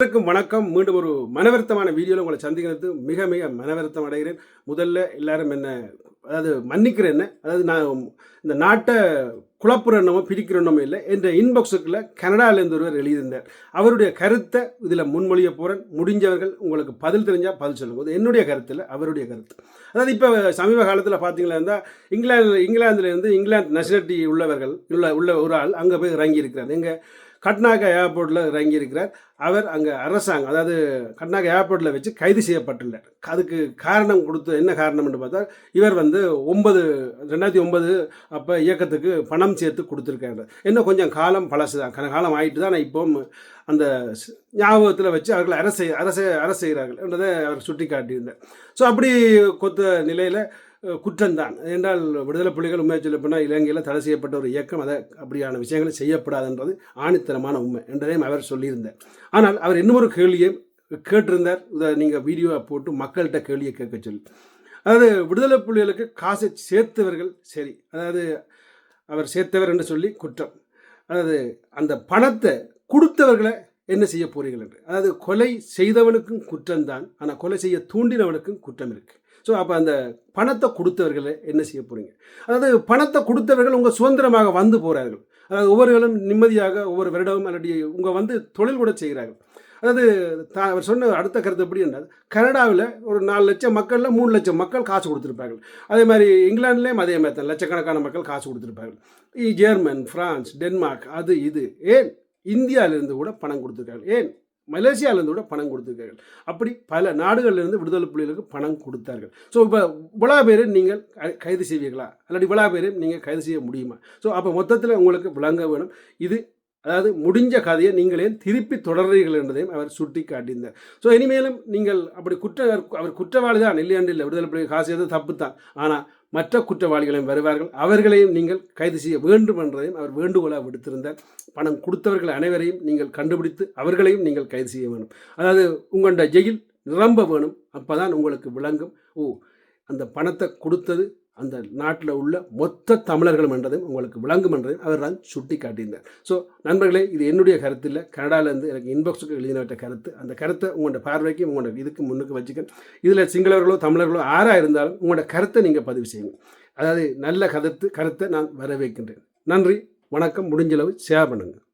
அனைவருக்கும் வணக்கம். மீண்டும் ஒரு மனவருத்தமான வீடியோவில் உங்களை சந்திக்கிறது மிக மிக மனவருத்தம் அடைகிறேன். முதல்ல எல்லாரும் என்ன அதாவது மன்னிக்கிற என்ன அதாவது நான் இந்த நாட்டை குழப்புற பிரிக்கிறனமோ இல்லை என்ற இன்பாக்ஸுக்குள்ள கனடாவிலேருந்து ஒருவர் எழுதியிருந்தார். அவருடைய கருத்தை இதில் முன்மொழிய போகிறேன் முடிஞ்சவர்கள் உங்களுக்கு பதில் தெரிஞ்சால் பதில் சொல்லுங்கள் என்னுடைய கருத்தில் அவருடைய கருத்து. அதாவது இப்போ சமீப காலத்தில் பார்த்தீங்களா இருந்தால் இங்கிலாந்து இங்கிலாந்துலேருந்து இங்கிலாந்து நேஷனாலிட்டி உள்ளவர்கள் உள்ள உள்ள ஒரு ஆள் அங்கே போய் இறங்கி இருக்கிறார் எங்கள் கட்னாகா ஏர்போர்ட்டில் இறங்கியிருக்கிறார். அவர் அங்கே அரசாங்கம் அதாவது கட்னாகா ஏர்போர்ட்டில் வச்சு கைது செய்யப்பட்டுள்ளார். அதுக்கு காரணம் கொடுத்து என்ன காரணம்னு பார்த்தா இவர் வந்து ஒன்பது ரெண்டாயிரத்தி ஒன்பது அப்போ இயக்கத்துக்கு பணம் சேர்த்து கொடுத்துருக்காரு. என்ன கொஞ்சம் காலம் பழசு தான் கன காலம் ஆகிட்டு தான் ஆனால் இப்போ அந்த ஞாபகத்தில் வச்சு அவர்களை அரசு அரசு அரசு செய்கிறார்கள் என்றதை அவர் சுட்டி காட்டியிருந்தார் ஸோ அப்படி கொத்த நிலையில் குற்றம்தான். என்றால் விடுதலை புலிகள் உண்மையை சொல்ல போனால் இலங்கையில் தடை செய்யப்பட்ட ஒரு இயக்கம் அதை அப்படியான விஷயங்களை செய்யப்படாதுன்றது ஆணித்தரமான உண்மை என்றதையும் அவர் சொல்லியிருந்தார். ஆனால் அவர் இன்னொரு கேள்வியை கேட்டிருந்தார். இதை நீங்கள் வீடியோவை போட்டு மக்கள்கிட்ட கேள்வியை கேட்க சொல்லி. அதாவது விடுதலை புலிகளுக்கு காசை சேர்த்தவர்கள் சரி அதாவது அவர் சேர்த்தவர் என்று சொல்லி குற்றம். அதாவது அந்த பணத்தை கொடுத்தவர்களை என்ன செய்ய போறீர்கள் என்று. அதாவது கொலை செய்தவனுக்கும் குற்றம்தான் ஆனால் கொலை செய்ய தூண்டினவனுக்கும் குற்றம் இருக்குது ஸோ அப்போ அந்த பணத்தை கொடுத்தவர்களை என்ன செய்ய போகிறீங்க அதாவது பணத்தை கொடுத்தவர்கள் உங்கள் சுதந்திரமாக வந்து போகிறார்கள் அதாவது ஒவ்வொருவரும் நிம்மதியாக ஒவ்வொரு வருடமும் அல்லடி உங்கள் வந்து தொழில் கூட செய்கிறார்கள். அதாவது தா அவர் சொன்ன அடுத்த கருத்து எப்படி என்றால் கனடாவில் ஒரு நாலு லட்சம் மக்களில் மூணு லட்சம் மக்கள் காசு கொடுத்துருப்பார்கள். அதே மாதிரி இங்கிலாந்துலேயும் அதே மாதிரி தான். லட்சக்கணக்கான மக்கள் காசு கொடுத்துருப்பார்கள். ஜெர்மன் ஃப்ரான்ஸ் டென்மார்க் அது இது. ஏன்? இந்தியாவிலிருந்து கூட பணம் கொடுத்துருக்கார்கள் ஏன்? மலேசியாவிலேருந்து கூட பணம் கொடுத்துருக்கார்கள் அப்படி பல நாடுகளிலிருந்து விடுதலை புலிகளுக்கு பணம் கொடுத்தார்கள். ஸோ இப்போ இவ்வளோ பேர் நீங்கள் கைது செய்வீர்களா? இல்லாட்டி இவ்வளோ பேர் நீங்கள் கைது செய்ய முடியுமா? ஸோ அப்போ மொத்தத்தில் உங்களுக்கு விளங்க வேணும். இது அதாவது முடிஞ்ச கதையை நீங்களே திருப்பி தொடர்றீர்கள் என்பதையும் அவர் சுட்டி காட்டியிருந்தார் ஸோ இனிமேலும் நீங்கள் அப்படி குற்ற அவர் குற்றவாளி தான் இல்லையாண்டு இல்லை விடுதலை புலிகள் காசு எதுவும் தப்பு தான் ஆனால் மற்ற குற்றவாளிகளையும் வருவார்கள். அவர்களையும் நீங்கள் கைது செய்ய வேண்டும் என்றதையும் அவர் வேண்டுகோளாக விடுத்திருந்தார். பணம் கொடுத்தவர்கள் அனைவரையும் நீங்கள் கண்டுபிடித்து அவர்களையும் நீங்கள் கைது செய்ய வேணும் அதாவது உங்களோட ஜெயில் நிரம்ப வேணும். அப்பதான் உங்களுக்கு விளங்கும். ஓ அந்த பணத்தை கொடுத்தது அந்த நாட்டில் உள்ள மொத்த தமிழர்களும் என்றதையும் உங்களுக்கு விளங்கும் என்றதையும் அவர் தான் சுட்டி காட்டியிருந்தார் ஸோ நண்பர்களே இது என்னுடைய கருத்தில் கனடாவிலேருந்து கனடாலேருந்து எனக்கு இன்பாக்ஸுக்கு எழுதினவற்ற கருத்து. அந்த கருத்தை உங்களோட பார்வைக்கு உங்களோட இதுக்கு முன்னுக்கு வச்சுக்க இதில் சிங்களவர்களோ தமிழர்களோ ஆறாக இருந்தாலும் உங்களோட கருத்தை நீங்கள் பதிவு செய்யுங்க. அதாவது நல்ல கருத்து கருத்தை நான் வரவேற்கின்றேன். நன்றி வணக்கம். முடிஞ்சளவு ஷேர் பண்ணுங்கள்